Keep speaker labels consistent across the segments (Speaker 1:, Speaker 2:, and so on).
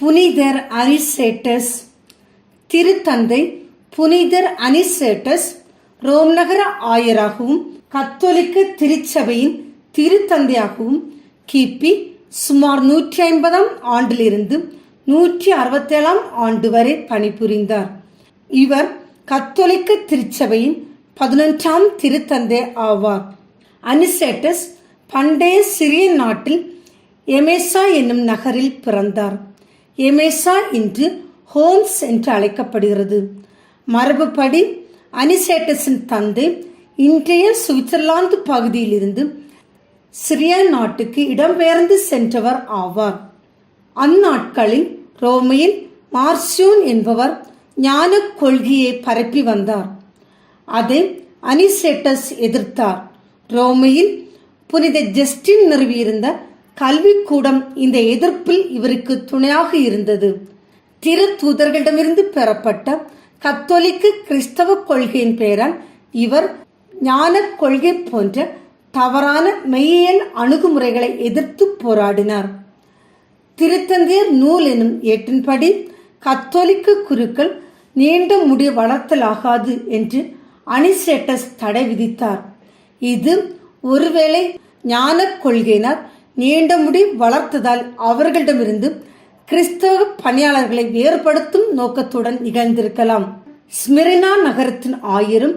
Speaker 1: புனிதர் அனிசேட்டஸ் திருத்தந்தை புனிதர் அனிசேட்டஸ் ரோம் நகர ஆயராகவும் கத்தோலிக்க திருச்சபையின் திருத்தந்தையாகவும் கிபி சுமார் நூற்றி ஐம்பதாம் ஆண்டிலிருந்து நூற்றி அறுபத்தேழாம் ஆண்டு வரை பணிபுரிந்தார். இவர் கத்தோலிக்க திருச்சபையின் பதினொன்றாம் திருத்தந்தை ஆவார். அனிசேட்டஸ் பண்டைய சிறிய நாட்டில் எமேசா என்னும் நகரில் பிறந்தார். எமேசா இன்று ஹோம்ஸ் என்று அழைக்கப்படுகிறது. மரபுப்படி அனிசேட்டஸின் தந்தை இன்றைய சுவிட்சர்லாந்து பகுதியிலிருந்து சிரியா நாட்டுக்கு இடம்பெயர்ந்து சென்றவர் ஆவார். அந்நாட்களில் ரோமையில் மார்சியூன் என்பவர் ஞான கொள்கையை பரப்பி வந்தார். அதை அனிசேட்டஸ் எதிர்த்தார். ரோமையில் புனித ஜஸ்டின் நிறுவியிருந்த கல்விக்கூடம் இந்த எதிர்ப்பில் இவருக்கு துணையாக இருந்தது. திரு தூதர்களிடமிருந்து பெறப்பட்ட கத்தோலிக்க கிறிஸ்தவ கொள்கையின் பெயரால் இவர் ஞான கொள்கை போன்ற தவறான மெய்யியல் அணுகுமுறைகளை எதிர்த்து போராடினார். திருத்தந்தையர் நூல் எனும் ஏட்டின்படி கத்தோலிக்க குருக்கள் நீண்ட முடி வளர்த்தலாகாது என்று அனிசேட்டஸ் தடை விதித்தார். இது ஒருவேளை ஞான கொள்கையினர் நீண்ட முடி வளர்த்ததால் அவர்களிடமிருந்து கிறிஸ்தவ பணியாளர்களை வேறுபடுத்தும் நோக்கத்துடன் நிகழ்ந்திருக்கலாம். ஸ்மிரினா நகரத்தின் ஆயிரம்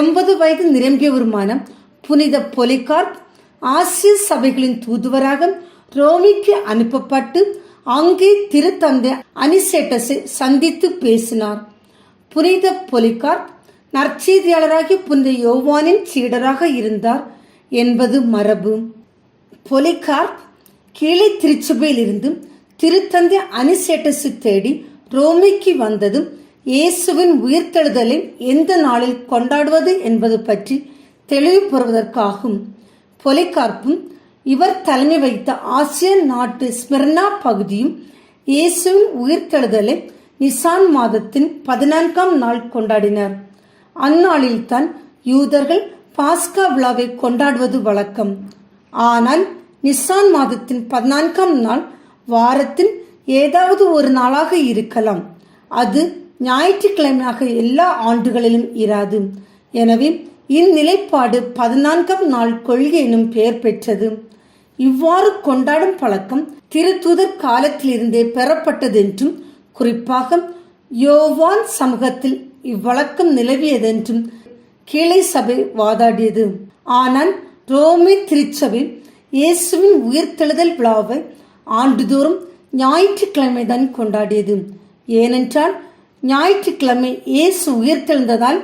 Speaker 1: எண்பது வயது நிரம்பியவருமான புனித பொலிகார்ப் ஆசிய சபைகளின் தூதுவராக ரோமிக்கு அனுப்பப்பட்டு அங்கே திருத்தந்தை அனிசேட்டஸை சந்தித்து பேசினார். புனித பொலிகார்ப் நற்செய்தியாளராகி புனித யோவானின் சீடராக இருந்தார் என்பது மரபு. பொலிகார்ப் கீழே திருச்சபையிலிருந்து திருத்தந்தை அனிசேட்டஸை தேடி ரோமிக்கு வந்ததும் இயேசுவின் உயிர்த்தெழுதலை எந்த நாளில் கொண்டாடுவது என்பது பற்றி தெளிவுபெறுவதற்காகும் பொலிகார்ப்பும் இவர் தலைமை வைத்த ஆசிய நாட்டு ஸ்மிர்னா பகுதியும் இயேசுவின் உயிர்த்தெழுதலை நிசான் மாதத்தின் பதினான்காம் நாள் கொண்டாடினர். அந்நாளில்தான் யூதர்கள் பாஸ்கா விழாவை கொண்டாடுவது வழக்கம். ஆனால் நிசான் மாதத்தின் பதினான்காம் நாள் வாரத்தின் ஏதாவது ஒரு நாளாக இருக்கலாம். அது ஞாயிற்றுக்கிழமையாக எல்லா ஆண்டுகளிலும் இராது. எனவே இந்நிலைப்பாடு பதினான்காம் நாள் கொள்கை எனும் பெயர் பெற்றது. இவ்வாறு கொண்டாடும் பழக்கம் திருத்தூதர் காலத்திலிருந்தே பெறப்பட்டதென்றும் குறிப்பாக யோவான் சமூகத்தில் இவ்வழக்கம் நிலவியதென்றும் கீழே சபை வாதாடியது. ஆனால் ரோமி திருச்சபை இயேசுவின் உயிர்த்தெழுதல் விழாவை ஆண்டுதோறும் ஞாயிற்றுக்கிழமை தான் கொண்டாடியது. ஏனென்றால் ஞாயிற்றுக்கிழமை இயேசு உயிர்த்தெழுந்ததால்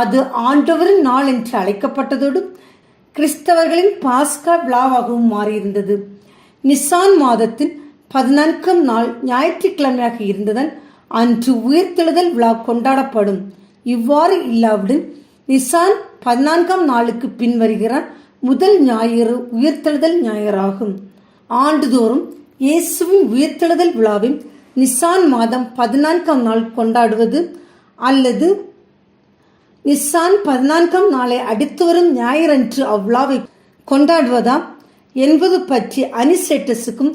Speaker 1: அது ஆண்டவரின் நாள் என்று அழைக்கப்பட்டதோடு கிறிஸ்தவர்களின் பாஸ்கா விழாவாகவும் மாறியிருந்தது. நிசான் மாதத்தின் பதினான்காம் நாள் ஞாயிற்றுக்கிழமையாக இருந்ததால் அன்று உயிர்த்தெழுதல் விழா கொண்டாடப்படும். இவ்வாறு இல்லாவிடன் நிசான் பதினான்காம் நாளுக்கு பின் வருகிற முதல் ஞாயிறு உயிர்த்தெழுதல் ஞாயிறாகும். ஆண்டுதோறும் இயேசுவின் உயிர்த்தெழுதல் விழாவின் நிசான் மாதம் பதினான்காம் நாள் கொண்டாடுவது அல்லது நிசான் பதினான்காம் நாளை அடுத்து வரும் ஞாயிறன்று அவ்விழாவை கொண்டாடுவதா என்பது பற்றி அனிசேட்டஸுக்கும்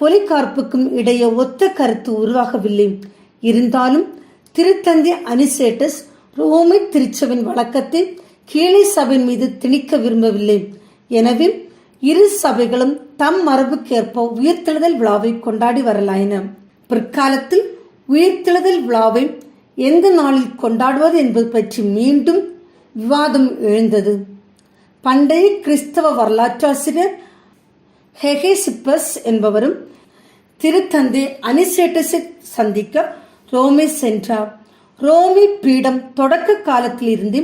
Speaker 1: பொலிகார்ப்புக்கும் இடையே ஒத்த கருத்து உருவாகவில்லை. இருந்தாலும் திருத்தந்தை அனிசேட்டஸ் ரோமை திருச்சபின் வழக்கத்தை கீழே சபையின் மீது திணிக்க விரும்பவில்லை. எனவே இரு சபைகளும் தம் மரபுக்கேற்ப உயிர்த்தெழுதல் விழாவை கொண்டாடி வரலாயின. பிற்காலத்தில் உயிர்த்தெழுதல் விழாவை எந்த நாளில் கொண்டாடுவது என்பது பற்றி மீண்டும் விவாதம் எழுந்தது. பண்டைய கிறிஸ்தவ வரலாற்றாசிரியர் ஹெகேசிப்பஸ் என்பவரும் திருத்தந்தை அனிசேட்டஸை சந்திக்க ரோமே சென்றார். ரோமி பீடம் தொடக்க காலத்தில் இருந்தே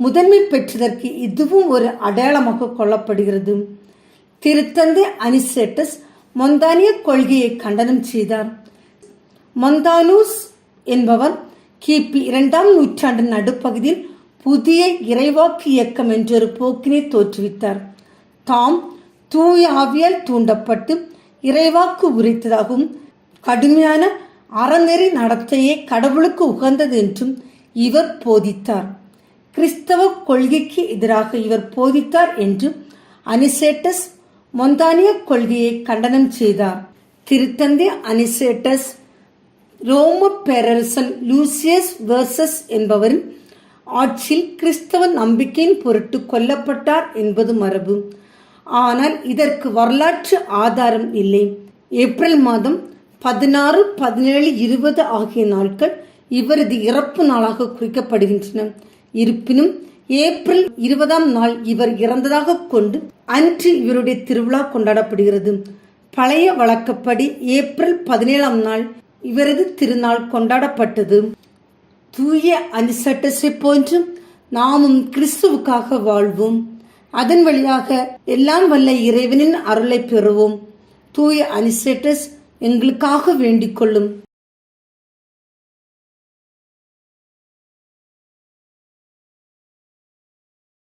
Speaker 1: முதன்மை பெற்றதற்கு இதுவும் ஒரு அடையாளமாக கொள்ளப்படுகிறது. திருத்தந்தை அனிசேட்டஸ் மொந்தானிய கொள்கையை கண்டனம் செய்தார். மொந்தானூஸ் என்பவர் கிபி இரண்டாம் நூற்றாண்டின் நடுப்பகுதியில் புதிய இறைவாக்கு இயக்கம் என்றொரு போக்கினை தோற்றுவித்தார். தாம் தூய ஆவியால் தூண்டப்பட்டு இறைவாக்கு உரித்ததாகவும் கடுமையான அறநெறி நடத்தையே கடவுளுக்கு உகந்தது என்றும் இவர் போதித்தார். கிறிஸ்தவ கொள்கைக்கு எதிராக இவர் போதித்தார் என்று அனிசேட்டஸ் மொந்தானிய கொள்கையை கண்டனம் செய்தார். திருத்தந்தை அனிசேட்டஸ் ரோம பேரரசன் லூசியஸ் வேர்சஸ் என்பவரின் ஆட்சியில் கிறிஸ்தவ நம்பிக்கையின் பொருட்டு கொல்லப்பட்டார் என்பது மரபு. ஆனால் இதற்கு வரலாற்று ஆதாரம் இல்லை. ஏப்ரல் மாதம் பதினாறு பதினேழு இருபது ஆகிய நாட்கள் இவரது இறப்பு நாளாக குறிக்கப்படுகின்றன. இருப்பினும் ஏப்ரல் இருபதாம் நாள் இவர் இறந்ததாக கொண்டு அன்று இவருடைய திருவிழா கொண்டாடப்படுகிறது. பழைய வழக்கப்படி ஏப்ரல் பதினேழாம் நாள் இவரது திருநாள் கொண்டாடப்பட்டது. தூய அனிசட்டஸை போன்றும் நாமும் கிறிஸ்துவுக்காக வாழ்வோம். அதன் வழியாக எல்லாம் வல்ல இறைவனின் அருளை பெறுவோம். தூய அனிசட்டஸ் எங்களுக்காக வேண்டிக் கொள்ளும்.